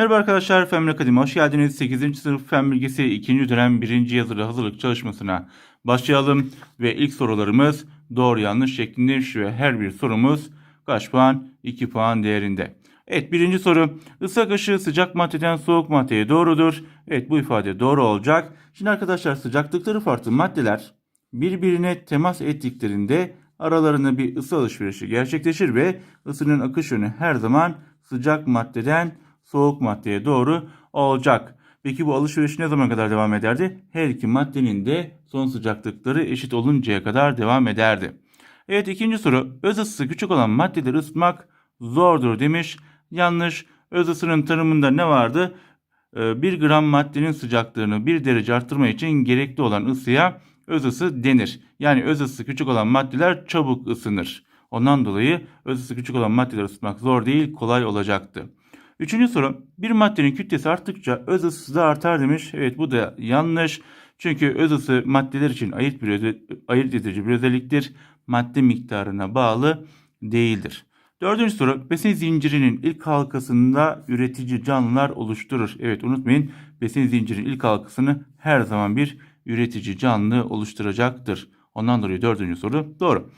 Merhaba arkadaşlar, Fen Akademi hoş geldiniz. 8. sınıf Fen Bilgisi 2. dönem 1. yazılı hazırlık çalışmasına başlayalım. Ve ilk sorularımız doğru yanlış şeklindeymiş ve her bir sorumuz kaç puan? 2 puan değerinde. Evet birinci soru. Isı ışığı sıcak maddeden soğuk maddeye doğrudur. Evet bu ifade doğru olacak. Şimdi arkadaşlar sıcaklıkları farklı maddeler birbirine temas ettiklerinde aralarında bir ısı alışverişi gerçekleşir ve ısının akış yönü her zaman sıcak maddeden soğuk maddeye doğru olacak. Peki bu alışveriş ne zaman kadar devam ederdi? Her iki maddenin de son sıcaklıkları eşit oluncaya kadar devam ederdi. Evet ikinci soru. Öz ısısı küçük olan maddeleri ısıtmak zordur demiş. Yanlış. Öz ısının tanımında ne vardı? 1 gram maddenin sıcaklığını 1 derece arttırma için gerekli olan ısıya öz ısı denir. Yani öz ısısı küçük olan maddeler çabuk ısınır. Ondan dolayı öz ısısı küçük olan maddeleri ısıtmak zor değil, kolay olacaktı. Üçüncü soru. Bir maddenin kütlesi arttıkça öz ısısı da artar demiş. Evet bu da yanlış. Çünkü öz ısı maddeler için ayırt, bir ayırt edici bir özelliktir. Madde miktarına bağlı değildir. Dördüncü soru. Besin zincirinin ilk halkasında üretici canlılar oluşturur. Evet unutmayın besin zincirinin ilk halkasını her zaman bir üretici canlı oluşturacaktır. Ondan dolayı dördüncü soru doğru.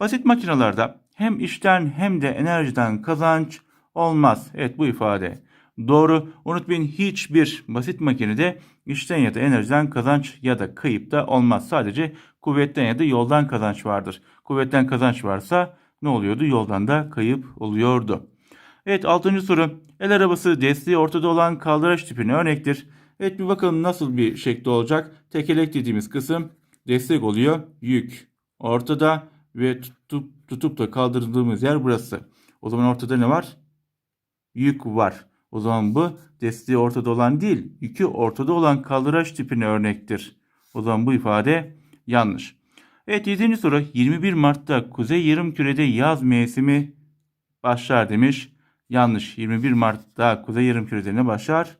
Basit makinalarda hem işten hem de enerjiden kazanç olmaz. Evet bu ifade doğru. Unutmayın hiçbir basit makinede işten ya da enerjiden kazanç ya da kayıp da olmaz. Sadece kuvvetten ya da yoldan kazanç vardır. Kuvvetten kazanç varsa ne oluyordu? Yoldan da kayıp oluyordu. Evet altıncı soru. El arabası desteği ortada olan kaldıraç tipine örnektir. Evet bir bakalım nasıl bir şekli olacak. Tekerlek dediğimiz kısım destek oluyor. Yük ortada ve tutup, tutup da kaldırdığımız yer burası. O zaman ortada ne var? Yük var. O zaman bu desteği ortada olan değil, yükü ortada olan kaldıraç tipine örnektir. O zaman bu ifade yanlış. Evet 7. soru 21 Mart'ta Kuzey Yarımküre'de yaz mevsimi başlar demiş. Yanlış. 21 Mart'ta Kuzey Yarımküre'de ne başlar?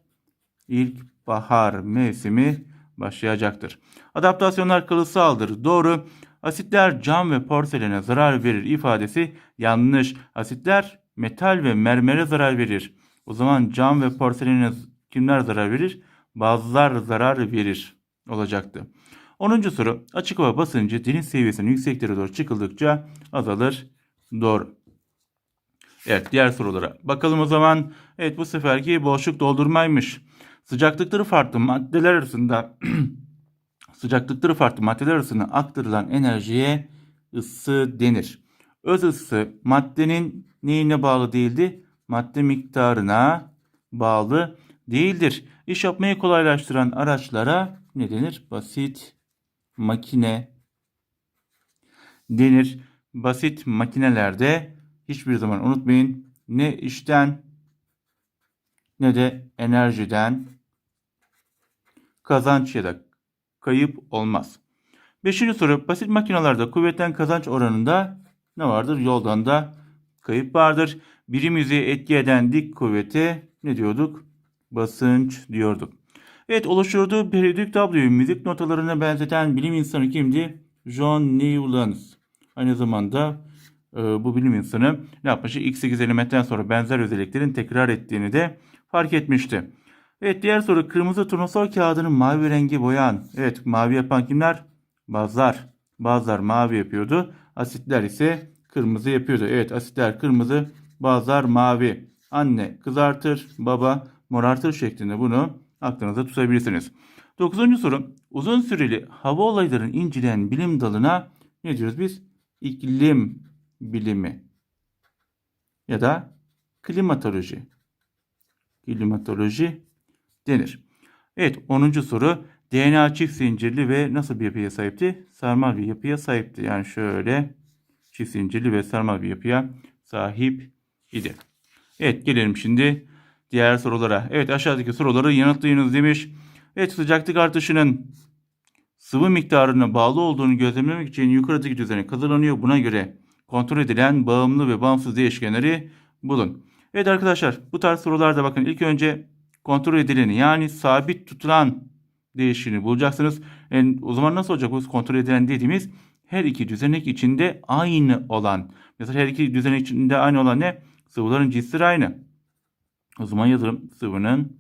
İlkbahar mevsimi başlayacaktır. Adaptasyonlar kalıtsaldır. Doğru. Asitler cam ve porselene zarar verir ifadesi yanlış. Asitler metal ve mermere zarar verir. O zaman cam ve porselene kimler zarar verir? Bazılar zarar verir olacaktı. 10. soru. Açık hava basıncı deniz seviyesinin yükseklere doğru çıkıldıkça azalır. Doğru. Evet diğer sorulara bakalım o zaman. Evet bu seferki boşluk doldurmaymış. Sıcaklıkları farklı maddeler arasında sıcaklıkları farklı maddeler arasında aktarılan enerjiye ısı denir. Öz ısı maddenin neyine bağlı değildi? Madde miktarına bağlı değildir. İş yapmayı kolaylaştıran araçlara ne denir? Basit makine denir. Basit makinelerde hiçbir zaman unutmayın ne işten ne de enerjiden kazanç ya da kayıp olmaz. Beşinci soru basit makinalarda kuvvetten kazanç oranında ne vardır? Yoldan da kayıp vardır. Birim yüzeye etki eden dik kuvvete ne diyorduk? Basınç diyorduk. Evet oluşturduğu periyodik tabloyu müzik notalarına benzeten bilim insanı kimdi? John Newlands. Aynı zamanda e, bu bilim insanı ne yapmış? X8 elementten sonra benzer özelliklerin tekrar ettiğini de fark etmişti. Evet diğer soru kırmızı turnusol kağıdını mavi rengi boyayan. Evet mavi yapan kimler? Bazılar. Bazılar mavi yapıyordu. Asitler ise kırmızı yapıyordu. Evet asitler kırmızı, bazılar mavi. Anne kızartır, baba morartır şeklinde bunu aklınızda tutabilirsiniz. Dokuzuncu soru. Uzun süreli hava olaylarını inceleyen bilim dalına ne diyoruz biz? İklim bilimi ya da klimatoloji. Klimatoloji denir. Evet 10. soru. DNA çift zincirli ve nasıl bir yapıya sahipti? Sarmal bir yapıya sahipti. Yani şöyle çift zincirli ve sarmal bir yapıya sahip idi. Evet gelelim şimdi diğer sorulara. Evet aşağıdaki soruları yanıtlayınız demiş. Evet sıcaklık artışının sıvı miktarına bağlı olduğunu gözlemlemek için yukarıdaki düzenek hazırlanıyor. Buna göre kontrol edilen bağımlı ve bağımsız değişkenleri bulun. Evet arkadaşlar bu tarz sorularda bakın ilk önce kontrol edileni yani sabit tutulan değişkeni bulacaksınız. Yani o zaman nasıl olacak bu kontrol edilen dediğimiz her iki düzenek içinde aynı olan. Mesela her iki düzenek içinde aynı olan ne? Sıvıların cinsleri aynı. O zaman yazalım sıvının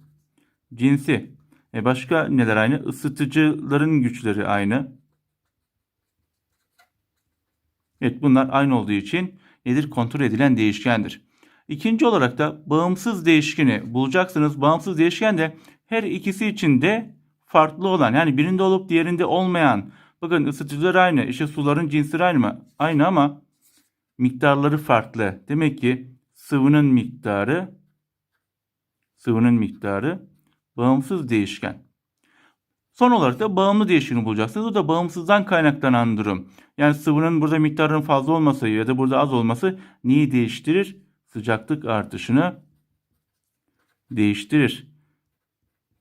cinsi. E başka neler aynı? Isıtıcıların güçleri aynı. Evet bunlar aynı olduğu için nedir? Kontrol edilen değişkendir. İkinci olarak da bağımsız değişkeni bulacaksınız. Bağımsız değişken de her ikisi için de farklı olan yani birinde olup diğerinde olmayan. Bakın ısıtıcılar aynı. İşte suların cinsleri aynı mı? Aynı ama miktarları farklı. Demek ki sıvının miktarı sıvının miktarı bağımsız değişken. Son olarak da bağımlı değişkeni bulacaksınız. O da bağımsızdan kaynaklanan durum. Yani sıvının burada miktarının fazla olması ya da burada az olması neyi değiştirir? Sıcaklık artışını değiştirir.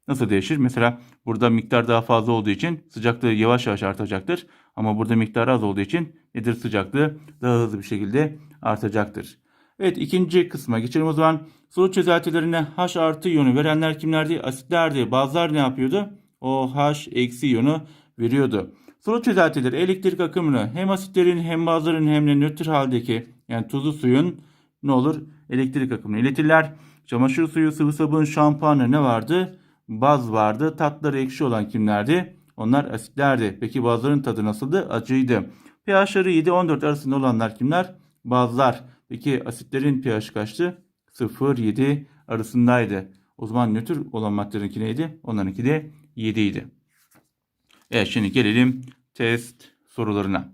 Nasıl değişir? Mesela burada miktar daha fazla olduğu için sıcaklığı yavaş yavaş artacaktır. Ama burada miktar az olduğu için nedir sıcaklığı daha hızlı bir şekilde artacaktır. Evet ikinci kısma geçelim o zaman. Soru çözeltilerine H artı iyonu verenler kimlerdi? Asitlerdi. Bazılar ne yapıyordu? O H eksi iyonu veriyordu. Soru çözeltileri elektrik akımını hem asitlerin hem bazıların hem de nötr haldeki yani tuzlu suyun ne olur? Elektrik akımını iletirler. Çamaşır suyu, sıvı sabun, şampuanı ne vardı? Baz vardı. Tatları ekşi olan kimlerdi? Onlar asitlerdi. Peki bazıların tadı nasıldı? Acıydı. pH'ları 7-14 arasında olanlar kimler? Bazılar. Peki asitlerin pH kaçtı? 0-7 arasındaydı. O zaman nötr olan maddelerinki neydi? Onlarınki de 7 idi. Evet şimdi gelelim test sorularına.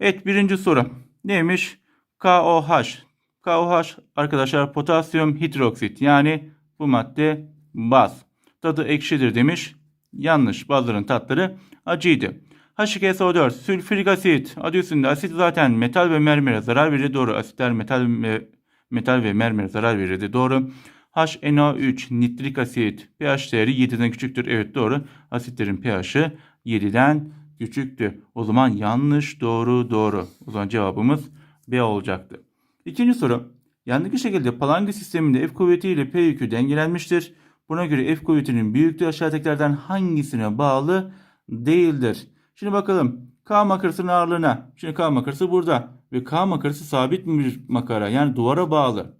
Evet birinci soru. Neymiş? KOH. KOH arkadaşlar potasyum hidroksit. Yani bu madde baz. Tadı ekşidir demiş. Yanlış. Bazıların tatları acıydı. H2SO4 sülfürik asit. Adı üstünde asit zaten metal ve mermere zarar verir. Doğru. Asitler metal ve metal ve mermere zarar verirdi. Doğru. HNO3 nitrik asit pH değeri 7'den küçüktür. Evet doğru. Asitlerin pH'i 7'den küçüktü. O zaman yanlış doğru doğru. O zaman cevabımız B olacaktı. İkinci soru. Yandaki şekilde palanga sisteminde F kuvveti ile P yükü dengelenmiştir. Buna göre F kuvvetinin büyüklüğü aşağıdakilerden hangisine bağlı değildir? Şimdi bakalım. K makarasının ağırlığına. Şimdi K makarası burada. Ve K makarası sabit bir makara. Yani duvara bağlı.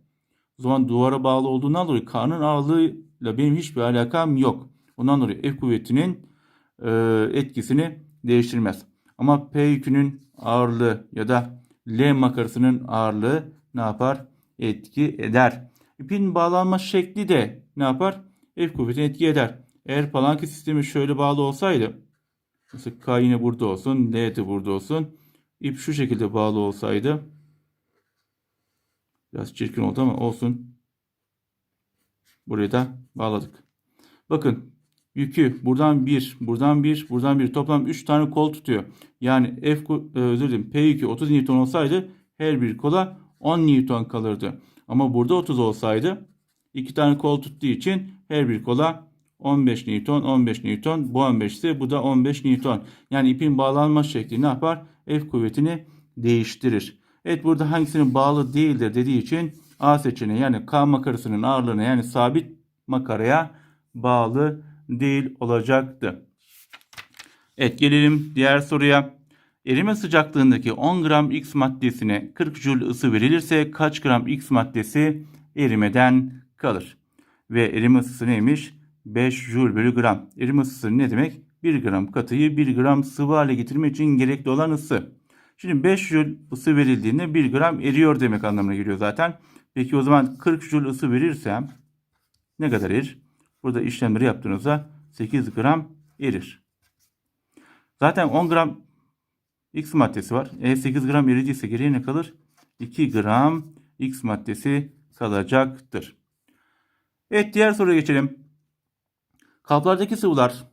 O zaman duvara bağlı olduğundan dolayı K'nın ağırlığıyla benim hiçbir alakam yok. Ondan dolayı F kuvvetinin e, etkisini değiştirmez. Ama P yükünün ağırlığı ya da L makarasının ağırlığı ne yapar? Etki eder. İpin bağlanma şekli de ne yapar? F kuvvetini etki eder. Eğer palanka sistemi şöyle bağlı olsaydı mesela K yine burada olsun, L de burada olsun. İp şu şekilde bağlı olsaydı biraz çirkin oldu ama olsun. Buraya da bağladık. Bakın yükü buradan 1, buradan 1, buradan 1 toplam 3 tane kol tutuyor. Yani F e, özür dilerim P yükü 30 Newton olsaydı her bir kola 10 Newton kalırdı. Ama burada 30 olsaydı 2 tane kol tuttuğu için her bir kola 15 Newton, 15 Newton. Bu 15 ise bu da 15 Newton. Yani ipin bağlanma şekli ne yapar? F kuvvetini değiştirir. Evet burada hangisinin bağlı değildir dediği için A seçeneği yani K makarasının ağırlığına yani sabit makaraya bağlı değil olacaktı. Evet gelelim diğer soruya. Erime sıcaklığındaki 10 gram X maddesine 40 Joule ısı verilirse kaç gram X maddesi erimeden kalır? Ve erime ısısı neymiş? 5 Joule bölü gram. Erime ısısı ne demek? 1 gram katıyı 1 gram sıvı hale getirmek için gerekli olan ısı. Şimdi 5 Joule ısı verildiğinde 1 gram eriyor demek anlamına geliyor zaten. Peki o zaman 40 Joule ısı verirsem ne kadar erir? Burada işlemleri yaptığınızda 8 gram erir. Zaten 10 gram X maddesi var. E 8 gram eridiyse geriye ne kalır? 2 gram X maddesi kalacaktır. Evet diğer soruya geçelim. Kaplardaki sıvılar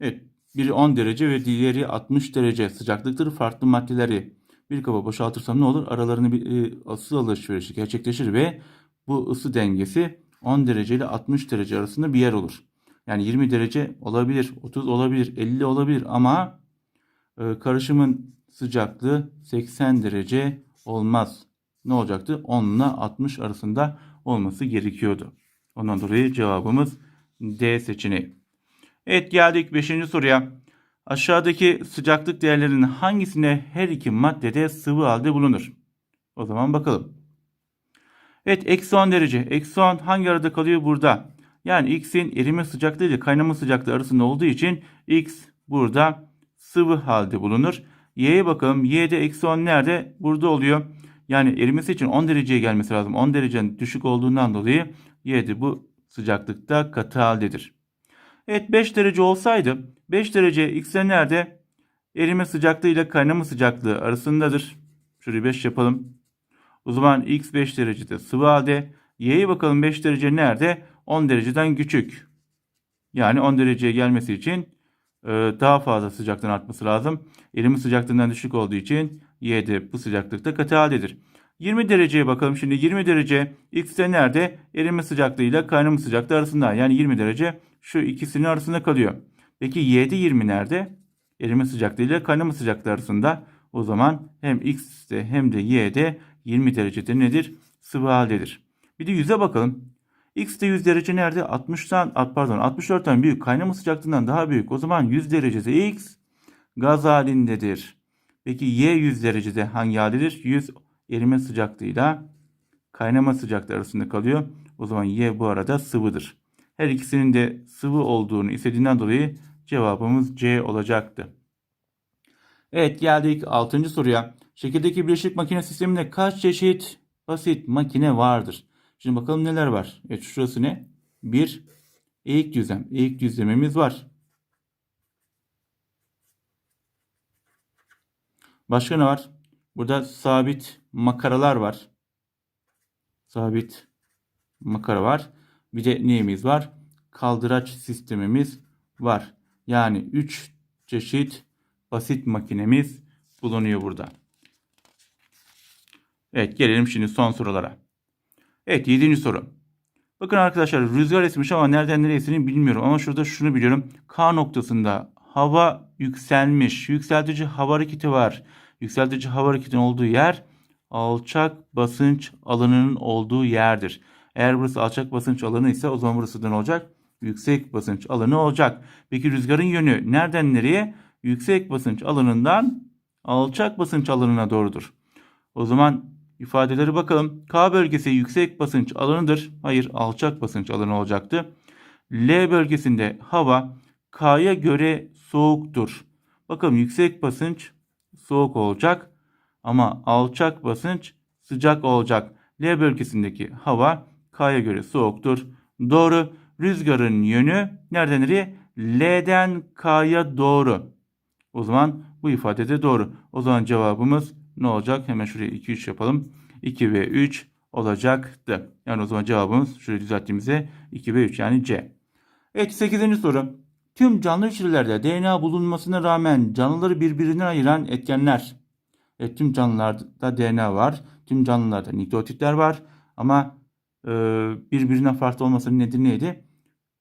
evet biri 10 derece ve diğeri 60 derece sıcaklıktır. Farklı maddeleri bir kaba boşaltırsam ne olur? Aralarında bir e, ısı alışverişi gerçekleşir ve bu ısı dengesi 10 derece ile 60 derece arasında bir yer olur. Yani 20 derece olabilir, 30 olabilir, 50 olabilir ama e, karışımın sıcaklığı 80 derece olmaz. Ne olacaktı? 10 ile 60 arasında olması gerekiyordu. Ondan dolayı cevabımız D seçeneği. Evet geldik 5. soruya. Aşağıdaki sıcaklık değerlerinin hangisine her iki maddede sıvı halde bulunur? O zaman bakalım. Evet eksi 10 derece. Eksi 10 hangi arada kalıyor? Burada. Yani x'in erime sıcaklığı ile kaynama sıcaklığı arasında olduğu için x burada sıvı halde bulunur. Y'ye bakalım. Y'de eksi 10 nerede? Burada oluyor. Yani erimesi için 10 dereceye gelmesi lazım. 10 derecenin düşük olduğundan dolayı Y'de bu sıcaklıkta katı haldedir. Evet 5 derece olsaydı 5 derece x'e nerede? Erime sıcaklığı ile kaynama sıcaklığı arasındadır. Şurayı 5 yapalım. O zaman x 5 derecede sıvı halde. Y'ye bakalım 5 derece nerede? 10 dereceden küçük. Yani 10 dereceye gelmesi için e, daha fazla sıcaklığın artması lazım. Erime sıcaklığından düşük olduğu için Y de bu sıcaklıkta katı haldedir. 20 dereceye bakalım. Şimdi 20 derece X de nerede? Erime sıcaklığı ile kaynama sıcaklığı arasında. Yani 20 derece şu ikisinin arasında kalıyor. Peki Y'de 20 nerede? Erime sıcaklığı ile kaynama sıcaklığı arasında. O zaman hem X'de hem de Y'de 20 derecede nedir? Sıvı haldedir. Bir de 100'e bakalım. X de 100 derece nerede? 60'tan at- pardon 64'ten büyük. Kaynama sıcaklığından daha büyük. O zaman 100 derecede X gaz halindedir. Peki Y 100 derecede hangi haldedir? 100 erime sıcaklığıyla kaynama sıcaklığı arasında kalıyor. O zaman Y bu arada sıvıdır. Her ikisinin de sıvı olduğunu istediğinden dolayı cevabımız C olacaktı. Evet geldik 6. soruya. Şekildeki bileşik makine sisteminde kaç çeşit basit makine vardır? Şimdi bakalım neler var. Evet şurası ne? Bir eğik düzlem. Eğik düzlemimiz var. Başka ne var? Burada sabit makaralar var. Sabit makara var. Bir de neyimiz var? Kaldıraç sistemimiz var. Yani 3 çeşit basit makinemiz bulunuyor burada. Evet gelelim şimdi son sorulara. Evet 7. soru. Bakın arkadaşlar rüzgar esmiş ama nereden nereye estiğini bilmiyorum. Ama şurada şunu biliyorum. K noktasında hava yükselmiş. Yükseltici hava hareketi var. Yükseltici hava hareketinin olduğu yer alçak basınç alanının olduğu yerdir. Eğer burası alçak basınç alanı ise o zaman burası da ne olacak? Yüksek basınç alanı olacak. Peki rüzgarın yönü nereden nereye? Yüksek basınç alanından alçak basınç alanına doğrudur. O zaman ifadeleri bakalım. K bölgesi yüksek basınç alanıdır. Hayır alçak basınç alanı olacaktı. L bölgesinde hava K'ya göre soğuktur. Bakalım yüksek basınç soğuk olacak ama alçak basınç sıcak olacak. L bölgesindeki hava K'ya göre soğuktur. Doğru. Rüzgarın yönü nereden nereye? L'den K'ya doğru. O zaman bu ifade de doğru. O zaman cevabımız ne olacak? Hemen şuraya 2 3 yapalım. 2 ve 3 olacaktı. Yani o zaman cevabımız şurayı düzelttiğimizde 2 ve 3 yani C. Evet 8. soru. Tüm canlı hücrelerde DNA bulunmasına rağmen canlıları birbirinden ayıran etkenler. Evet, tüm canlılarda DNA var. Tüm canlılarda nükleotitler var. Ama e, birbirinden farklı olmasının nedeni neydi?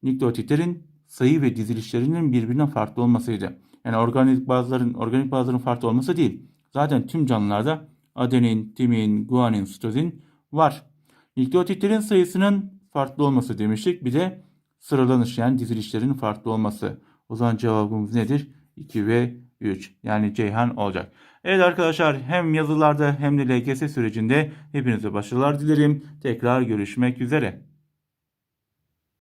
Nükleotitlerin sayı ve dizilişlerinin birbirinden farklı olmasıydı. Yani organik bazıların organik bazıların farklı olması değil. Zaten tüm canlılarda adenin, timin, guanin, sitozin var. Nükleotitlerin sayısının farklı olması demiştik. Bir de sıralanış yani dizilişlerin farklı olması. O zaman cevabımız nedir? 2 ve 3. Yani Ceyhan olacak. Evet arkadaşlar hem yazılarda hem de LGS sürecinde hepinize başarılar dilerim. Tekrar görüşmek üzere.